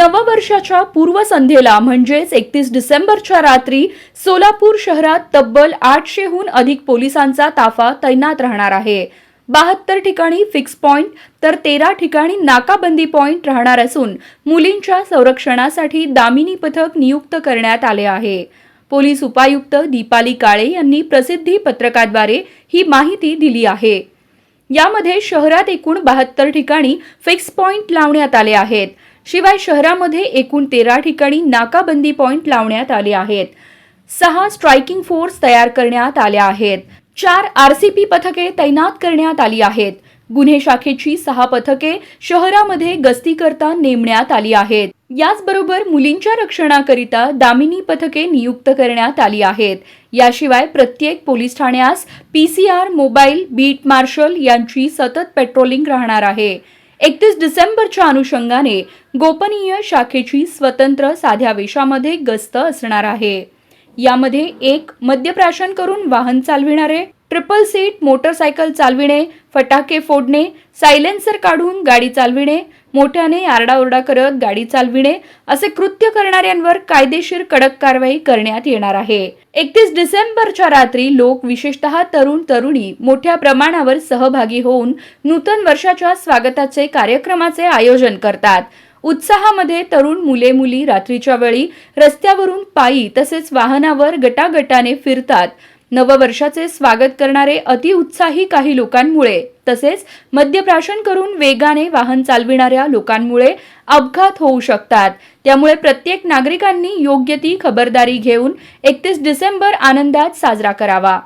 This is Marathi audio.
नववर्षाच्या पूर्वसंध्येला म्हणजेच एकतीस डिसेंबरच्या रात्री सोलापूर शहरात तब्बल आठशेहून अधिक पोलिसांचा ताफा तैनात राहणार आहे. बहात्तर ठिकाणी फिक्स पॉइंट तर तेरा ठिकाणी नाकाबंदी पॉइंट राहणार असून मुलींच्या संरक्षणासाठी दामिनी पथक नियुक्त करण्यात आले आहे. पोलीस उपायुक्त दीपाली काळे यांनी प्रसिद्धी पत्रकाद्वारे ही माहिती दिली आहे. यामध्ये शहरात एकूण बहात्तर ठिकाणी फिक्स पॉइंट लावण्यात आले आहेत. शिवाय शहरामध्ये एकूण तेरा ठिकाणी नाकाबंदी पॉइंट लावण्यात आले आहेत. सहा स्ट्रायकिंग फोर्स तयार करण्यात आल्या आहेत. चार आरसीपी पथके तैनात करण्यात आली आहेत. गुन्हे शाखेची सहा पथके शहरामध्ये गस्तीकरता नेमण्यात आली आहेत. याचबरोबर मुलींच्या रक्षणाकरिता दामिनी पथके नियुक्त करण्यात आली आहेत. याशिवाय प्रत्येक पोलीस ठाण्यास पीसीआर मोबाईल बीट मार्शल यांची सतत पेट्रोलिंग राहणार आहे. एकतीस डिसेंबरच्या अनुषंगाने गोपनीय शाखेची स्वतंत्र साध्या वेशामध्ये गस्त असणार आहे. यामध्ये एक मद्यप्राशन करून वाहन चालविणारे ट्रिपल सीट मोटरसायकल चालविणे फटाके फोडणे सायलेन्सर काढून गाडी चालविणे मोठ्याने आरडाओरडा करत गाडी चालविणे असे कृत्य करणाऱ्यांवर कायदेशीर कडक कारवाई करण्यात येणार आहे. एकतीस डिसेंबरच्या रात्री लोक विशेषतः तरुण तरुणी मोठ्या प्रमाणावर सहभागी होऊन नूतन वर्षाच्या स्वागताचे कार्यक्रमाचे आयोजन करतात. उत्साहामध्ये तरुण मुले मुली रात्रीच्या वेळी रस्त्यावरून पायी तसेच वाहनावर गटागटाने फिरतात. नववर्षाचे स्वागत करणारे अतिउत्साही काही लोकांमुळे तसेच मद्यप्राशन करून वेगाने वाहन चालविणाऱ्या लोकांमुळे अपघात होऊ शकतात. त्यामुळे प्रत्येक नागरिकांनी योग्य ती खबरदारी घेऊन एकतीस डिसेंबर आनंदात साजरा करावा.